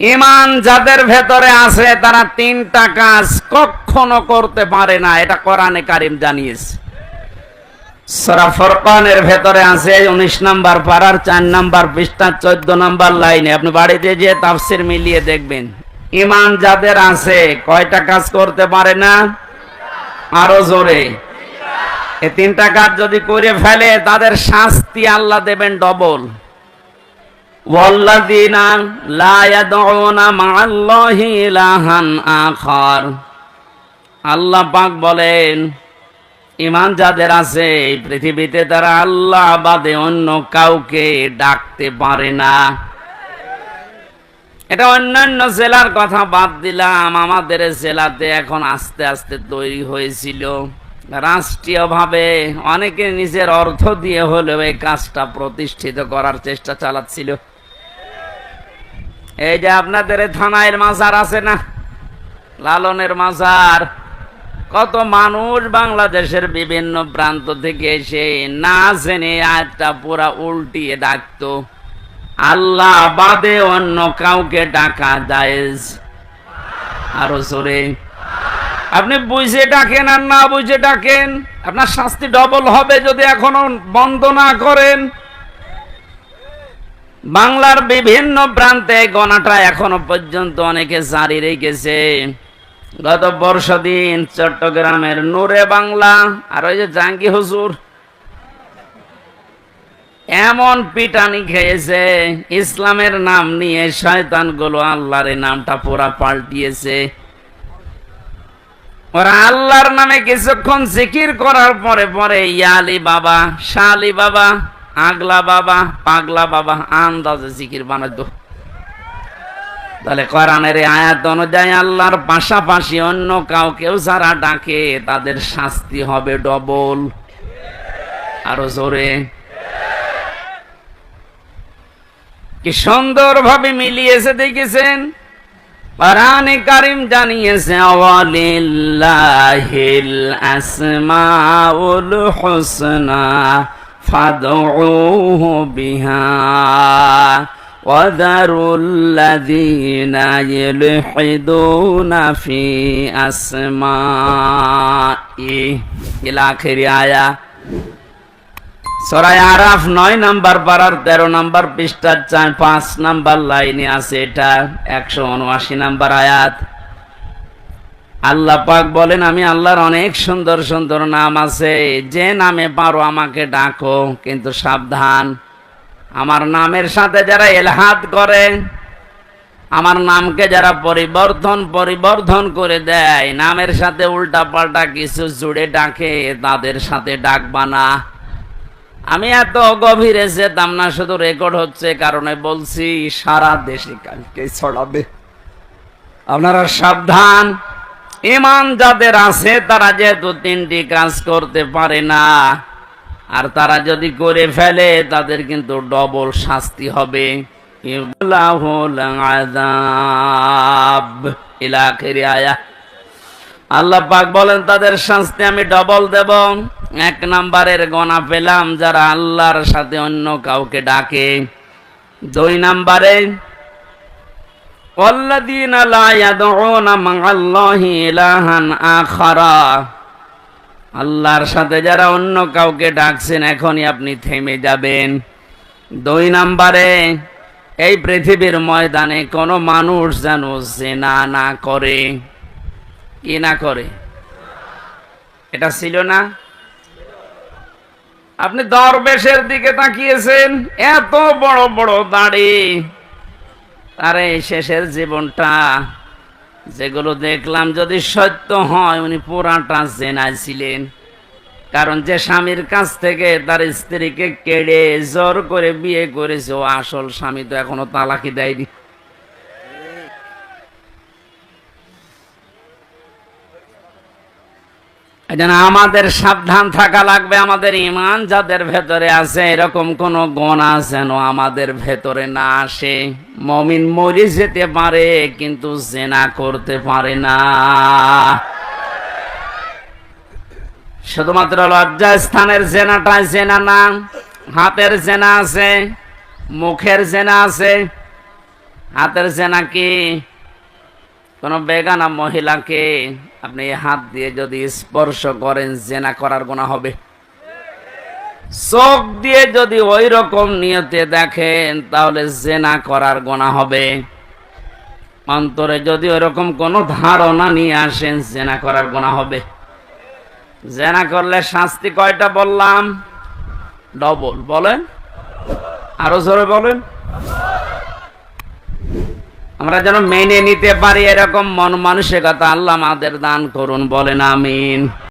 ইমান যাদের ভেতরে আছে, তারা তিনটা কাজ কখনো করতে পারে না, এটা কোরআনে কারিম জানিয়েছে। সূরা ফুরকানের ভেতরে আছে উনিশ নাম্বার পারার চার নাম্বার পৃষ্ঠা, চোদ্দ নাম্বার লাইনে। আপনি বাড়িতে যেয়ে তাফসির মিলিয়ে দেখবেন। ইমান যাদের আছে, কয়টা কাজ করতে পারে না? আরও জোরে। এ তিনটা কাজ যদি করে ফেলে, তাদের শাস্তি আল্লাহ দেবেন ডবল। والذين لا يدعون مع الله إلها آخر আল্লাহ পাক বলেন ইমান যাদের আছে এই পৃথিবীতে তারা আল্লাহ বাদে অন্য কাউকে ডাকতে পারে না এটা অন্যান্য জেলার কথা বাদ দিলাম আমাদের জেলাতে এখন আস্তে আস্তে তৈরি হয়েছিল রাষ্ট্রীয়ভাবে অনেকে নিজের অর্থ দিয়ে হলেও এই কাজটা প্রতিষ্ঠিত করার চেষ্টা চালাচ্ছিল এই যে আপনাদের থানায় মাজার আছে না? লালনের মাজার। কত মানুষ বাংলাদেশের বিভিন্ন প্রান্ত থেকে এসে না জেনে আজটা পুরা উল্টিয়ে ডাকতো। আল্লাহ বাদে অন্য কাউকে ডাকা জায়েজ। আরও জোরে। আপনি বুঝে ডাকেন আর না বুঝে ডাকেন, আপনার শাস্তি ডবল হবে যদি এখনও বন্ধ না করেন। বাংলার বিভিন্ন প্রান্তে গণাটা এখনও পর্যন্ত অনেকে জারি রেখেছে। গত বর্ষ দিন চট্টগ্রামের নূরে বাংলা, আর ওই যে জাঙ্গি হুজুর, এমন পিটানি খেয়েছে, ইসলামের নাম নিয়ে শয়তানগুলো আল্লাহর নামটা পুরা পাল্টিয়েছে। ওরা আল্লাহর নামে কিছুক্ষণ জিকির করার পরে পরে ইয়ালি বাবা শালি বাবা আগলা বাবা, পাগলা বাবা, আন্দাজে জিকির বানাতো তাহলে কোরআনের আয়াত অনুযায়ী আল্লাহর পাশাপাশি অন্য কাউকেও যারা ডাকে, তাদের শাস্তি হবে ডবল। আরও জোরে। কি সুন্দর ভাবে মিলিয়েছে দেখেছেন? কোরআনে কারিম জানিয়েছে, ওয়ালিল্লাহিল আসমাউল হুসনা। ফাদউহু বিহা وذروا الذين يلحدون في أسمائه إلى آخر آية সরাই আরাফ নয় নাম্বার পাড়ার তেরো নাম্বার পৃষ্ঠার চার পাঁচ নাম্বার লাইনে আছে এটা একশো উনআশি নাম্বার আয়াত আল্লাহ পাক বলেন, আমি আল্লাহর অনেক সুন্দর সুন্দর নাম আছে। যে নামে পারো আমাকে ডাকো, কিন্তু সাবধান। আমার নামের সাথে যারা এলহাদ করে, আমার নামকে যারা পরিবর্তন, পরিবর্ধন করে দেয়, নামের সাথে উল্টা পাল্টা কিছু জুড়ে ডাকে, তাদের সাথে ডাকবা না। আমি এত গভীরে যেতাম না, শুধু রেকর্ড হচ্ছে কারণে বলছি, সারা দেশে কালকে ছড়াবে। আপনারা সাবধান। ইমান যাদের আছে, তারা যেহেতু তিনটি কাজ করতে পারে না। আর তারা যদি করে ফেলে, তাদের কিন্তু ডবল শাস্তি হবে। আল্লাহ পাক বলেন, তাদের শাস্তি আমি ডবল দেব। এক নাম্বারের গনা পেলাম যারা আল্লাহর সাথে অন্য কাউকে ডাকে। দুই নাম্বারে والذين لا يدعون مع الله إلها آخر আল্লাহর সাথে যারা অন্য কাউকে ডাকছেন এখনই আপনি থেমে যাবেন দুই নাম্বারে এই পৃথিবীর ময়দানে কোনো মানুষ যেন জেনা না করে কি না করে এটা ছিল না আপনি দরবেশের দিকে তাকিয়েছেন এত বড় বড় দাড়ি আরে শেষের জীবনটা, যেগুলো দেখলাম যদি সত্য হয়, উনি পুরাটা জেনাইছিলেন কারণ যে স্বামীর কাছ থেকে তার স্ত্রীকে কেড়ে জোর করে বিয়ে করেছে, ও আসল স্বামী তো এখনও তালাকি দেয়নি। যেন আমাদের সাবধান থাকা লাগবে, আমাদের ইমান যাদের ভেতরে আছে, এরকম কোন গোনা যেন আমাদের ভেতরে না আসে। মমিন মরে যেতে পারে, কিন্তু জেনা করতে পারে না। শুধুমাত্র লজ্জা স্থানের জেনাটা জেনা না, হাতের জেনা আছে, মুখের জেনা আছে। হাতের জেনা কি? কোন বেগানা মহিলাকে আপনি হাত দিয়ে যদি স্পর্শ করেন, জেনা করার গোনা হবে। চোখ দিয়ে যদি ওই রকম নিয়তে দেখেন, তাহলে জেনা করার গোনা হবে। অন্তরে যদি ওরকম কোন ধারণা নিয়ে আসেন, জেনা করার গোনা হবে। জেনা করলে শাস্তি কয়টা বললাম? ডবল। বলেন? আরও জোরে বলেন। আমরা যেন মেনে নিতে পারি এরকম মন মানসিকতা আল্লাহ আমাদের দান করুন বলেন আমিন।